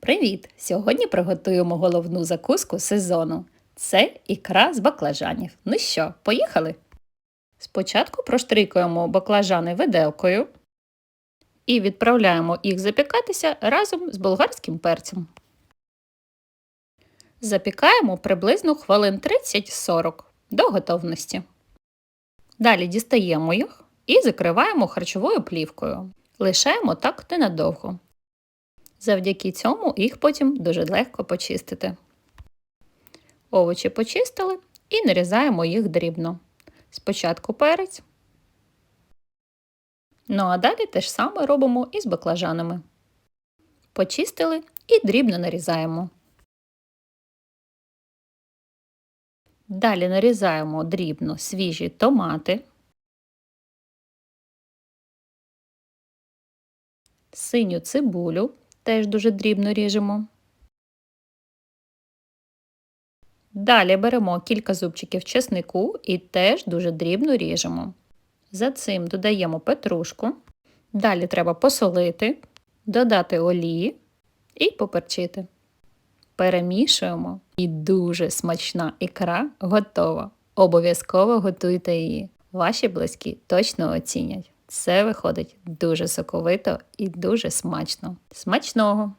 Привіт! Сьогодні приготуємо головну закуску сезону. Це ікра з баклажанів. Ну що, поїхали? Спочатку проштрикуємо баклажани виделкою і відправляємо їх запікатися разом з болгарським перцем. Запікаємо приблизно хвилин 30-40 до готовності. Далі дістаємо їх і закриваємо харчовою плівкою. Лишаємо так ненадовго. Завдяки цьому їх потім дуже легко почистити. Овочі почистили і нарізаємо їх дрібно. Спочатку перець. Ну а далі те ж саме робимо і з баклажанами. Почистили і дрібно нарізаємо. Далі нарізаємо дрібно свіжі томати, синю цибулю, теж дуже дрібно ріжемо. Далі беремо кілька зубчиків чеснику і теж дуже дрібно ріжемо. За цим додаємо петрушку. Далі треба посолити, додати олії і поперчити. Перемішуємо і дуже смачна ікра готова. Обов'язково готуйте її. Ваші близькі точно оцінять. Це виходить дуже соковито і дуже смачно. Смачного!